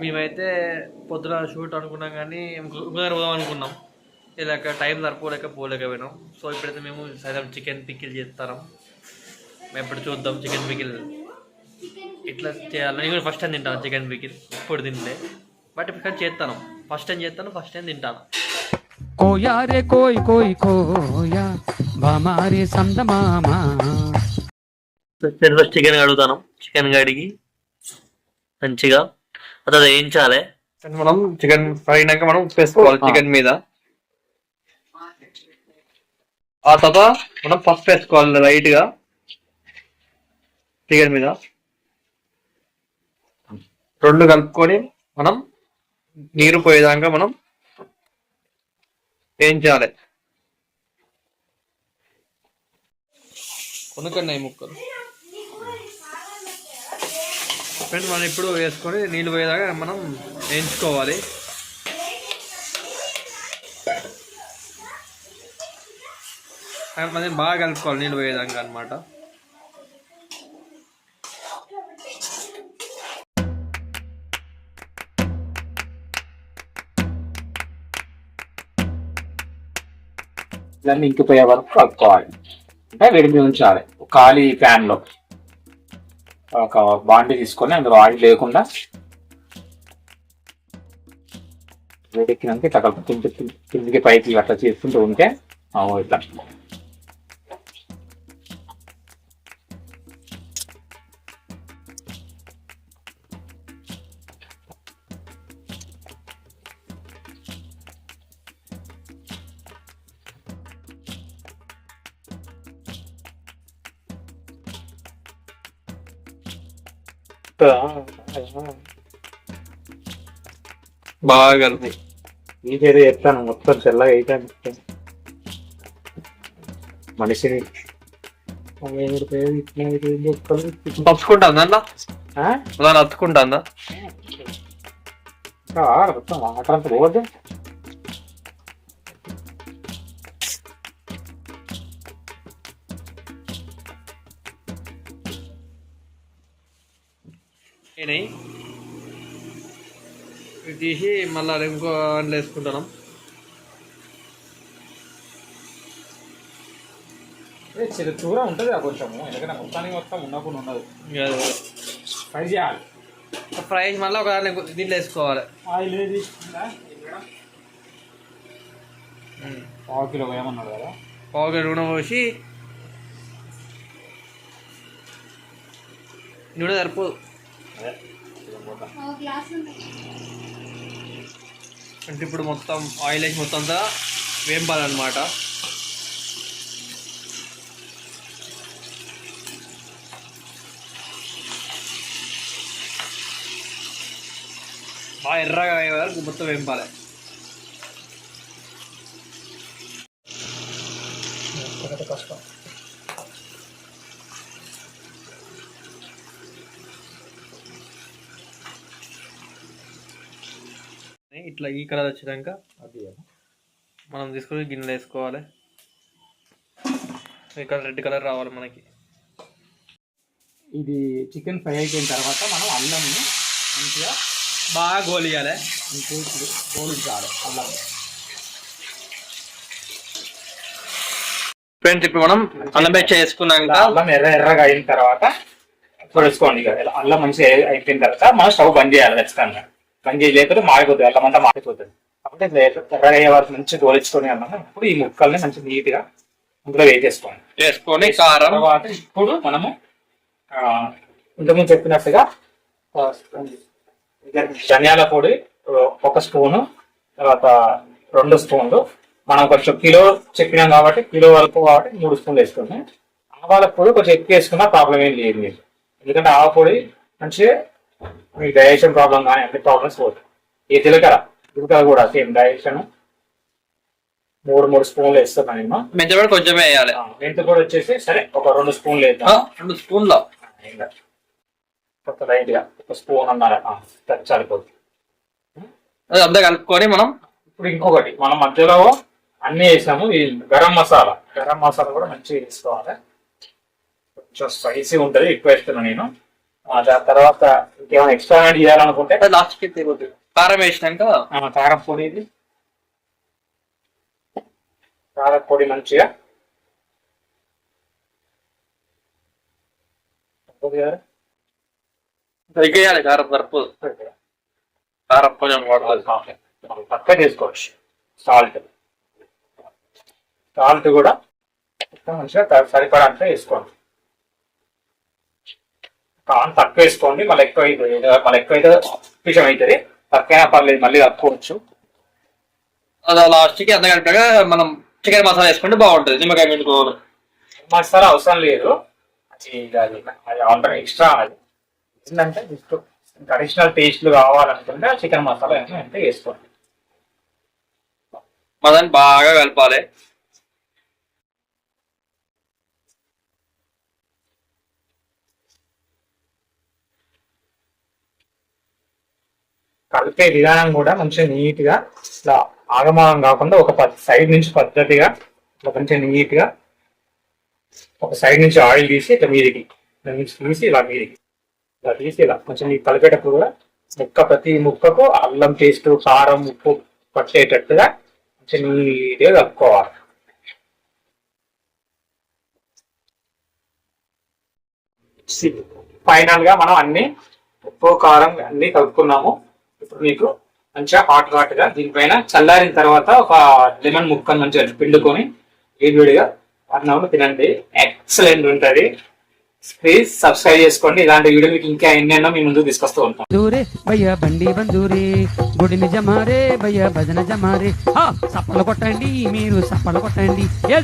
మేమైతే పొద్దున షూట్ అనుకున్నాం కానీ ఇంకొక పోదాం అనుకున్నాం. ఇలాగ టైం సరిపోలేక పోలేకపోయినాం. సో ఇప్పుడైతే మేము సైతం చికెన్ పికిల్ చేస్తాం మేము ఇప్పుడు చూద్దాం చికెన్ పికిల్. ఇట్లా చేయాలి. నేను ఫస్ట్ టైం తింటాను చికెన్ పికిల్. ఇప్పుడు తింటే బట్ ఇప్పుడు చేస్తాను. ఫస్ట్ టైం చేస్తాను ఫస్ట్ టైం తింటాను. కోయా రే కోయ్ కోయ్ కోయా. బామారే సందమామా ఫస్ట్ చికెన్ కడుగుతాను. చికెన్ కడిగి మంచిగా అది వేయించాలి మనం చికెన్ ఫ్రై అయినాక మనం వేసుకోవాలి చికెన్ మీద. ఆ తర్వాత మనం పసుపు వేసుకోవాలి లైట్గా. చికెన్ మీద. రెండు కలుపుకొని మనం నీరు పోయేదాకా మనం వేయించాలి కొనుక్కున్నాయి ముక్కలు. ఫ్రెండ్స్ మనం ఇప్పుడు వేసుకొని నీళ్ళు పోయేదాకా మనం వేయించుకోవాలి. మనం బాగా కలుపుకోవాలి నీళ్ళు పోయేదాకా అనమాట దాన్ని ఇంకిపోయే వరకు కలుపుకోవాలి. అంటే వేడి మీద ఉంచాలి. ఖాళీ ప్యాన్లో ఒక బాండి తీసుకొని అందులో ఆయిల్ లేకుండా వేడెక్కినాక ఇట్లా కలుపు కిందకి కిందికి పైకి అట్లా చేసుకుంటూ ఉంటే ఇట్లా. బాగా కలిపి నీకేదో చెప్తాను మొత్తం తెల్లగా అయితే మనిషిని. పప్పుకుంటుందా అన్న దాన్ని అతుకుంటుందా మొత్తం అయినాయి. ఇవి తీసి మళ్ళీ ఇంకో దాంట్లో వేసుకుంటున్నాం. చిన్న చూర ఉంటుంది ఆ కొంచెము. ఎందుకంటే మొత్తానికి మొత్తం ఉన్నప్పుడు ఉండదు. ఫ్రై చేయాలి. ఫ్రై చేసి మళ్ళీ ఒక దాంట్లో వేసుకోవాలి. ఆయిల్ పావు కిలో వేయమన్నాడు కదా. పావు కిలో నూనె పోసి నూనె సరిపోదు. అంటే ఇప్పుడు మొత్తం ఆయిల్ వేసి మొత్తం అంతా వేంపాలన్నమాట. బాగా ఎర్రగా అయ్యే వరకు మొత్తం వేంపాలి. కష్టం. ఇట్లా ఈ కలర్ వచ్చినాక అది మనం తీసుకొని గిన్నెలు వేసుకోవాలి. ఇక్కడ రెడ్ కలర్ రావాలి మనకి. ఇది చికెన్ ఫ్రై అయిపోయిన తర్వాత మనం అల్లంని మంచిగా బాగా గోలియాలి. మంచిగా గోలించాలి అల్లం. ఫ్రెండ్స్ ఇప్పుడు మనం అల్లం పేస్ట్ చేసుకున్నాక అల్లం ఎర్ర ఎర్రగా అయిన తర్వాత ఇలా అల్లం మంచిగా అయిపోయిన తర్వాత మనం స్టవ్ బంద్ చేయాలి ఖచ్చితంగా. చేసి లేకపోతే మాడిపోతుంది అల్లం అంతా మాడిపోతుంది కాబట్టి ఇట్లా ఎర్రగా అయ్యే వరకు మంచిగా గోలించుకొని అన్నాము. ఇప్పుడు ఈ ముక్కల్ని మంచిగా నీట్గా అందులో వేసేసుకోండి. చేసుకొని కారం. తర్వాత ఇప్పుడు మనము ఇంతకుముందు చెప్పినట్టుగా ధనియాల పొడి ఒక స్పూను తర్వాత రెండు స్పూన్లు. మనం కొంచెం కిలో చెప్పినాం కాబట్టి కిలో వరకు కాబట్టి మూడు స్పూన్లు వేసుకున్నాం ఆవాల పొడి కొంచెం ఎక్కువ వేసుకున్నా ప్రాబ్లం ఏం లేదు. ఎందుకంటే ఆవ పొడి మంచిగా మీ డైజెషన్ ప్రాబ్లం కానీ అన్ని ప్రాబ్లమ్స్ పోతాయి. ఈ జీలకర్ర జీలకర్ర కూడా సేమ్ డైజెషన్ మూడు మూడు స్పూన్లు వేస్తున్నాను నేను మెంతపడి కొంచెం వేయాలి. మెంతి కూడా వచ్చేసి సరే ఒక రెండు స్పూన్లు వేద్దాం. రెండు స్పూన్లు. కొత్త లైట్గా ఒక స్పూన్ అన్నారు? సరిపోతుంది. అది అంతా కలుపుకొని మనం ఇప్పుడు ఇంకొకటి మనం మధ్యలో అన్ని వేసాము. ఈ గరం మసాలా గరం మసాలా కూడా మంచిగా వేసుకోవాలి. కొంచెం స్పైసీ ఉంటుంది ఎక్కువ వేస్తున్నాను నేను. దాని తర్వాత ఇంకేమైనా ఎక్స్ట్రా యాడ్ చేయాలనుకుంటే లాస్ట్కి తేవద్దు కారం వేసినాక కారం పొడి ఇది. కారం పొడి మంచిగా. తగ్గియాలి కారం సరిపోదు కారం కొంచెం వాడాలి. తక్కువ చేసుకోవచ్చు. సాల్ట్ సాల్ట్ కూడా మంచిగా త- సరిపడంత వేసుకోండి కారం తక్కువ వేసుకోండి. మళ్ళీ ఎక్కువ అవుతుంది మళ్ళీ ఎక్కువ అయితే విషయం అవుతుంది. తక్కువైనా పర్లేదు మళ్ళీ తక్కువచ్చు అది లాస్ట్కి అంత కలిపాక మనం చికెన్ మసాలా వేసుకుంటే బాగుంటుంది. నిమ్మకాయ పిండుకోవాలి. మసాలా అవసరం లేదు. అది అది ఆల్రెడీ ఎక్స్ట్రా అది. ఏంటంటే జస్ట్ అడిషనల్ టేస్ట్లు కావాలనుకుంటే చికెన్ మసాలా అంటే వేసుకోండి. మసాలా బాగా కలపాలి. కలిపే విధానం కూడా మంచిగా నీట్గా ఇట్లా ఆగమాగం కాకుండా ఒక సైడ్ నుంచి పద్ధతిగా ఇట్లా మంచిగా నీట్గా ఒక సైడ్ నుంచి ఆయిల్ తీసి ఇట్లా మీదికి ఇట్లా నుంచి తీసి ఇలా మీదికి. ఇలా తీసి ఇలా కొంచెం ఈ కలిపేటప్పుడు కూడా ముక్క ప్రతి ముక్కకు అల్లం పేస్ట్ కారం ఉప్పు పట్టేటట్టుగా కొంచెం నీట్గా కలుపుకోవాలి. ఫైనల్గా మనం అన్ని ఉప్పు కారం అన్ని కలుపుకున్నాము. ఇప్పుడు మీకు మంచిగా హాట్ హాట్గా దీనిపైన చల్లారిన తర్వాత ఒక లెమన్ ముక్కను మంచిగా పిండుకొని వేడివేడిగా అన్నంలో తినండి. ఎక్సలెంట్ ఉంటది. ప్లీజ్ సబ్స్క్రైబ్ చేసుకోండి. ఇలాంటి వీడియో మీకు ఇంకా ఎన్నెన్నో మీ ముందు తీసుకొస్తూ ఉంటాం. దూరే భయ్య బండి బందూరే గుడి నిజమారే భయ్య భజన జమారే సప్పలు కొట్టండి మీరు సప్పలు కొట్టండి. ఏ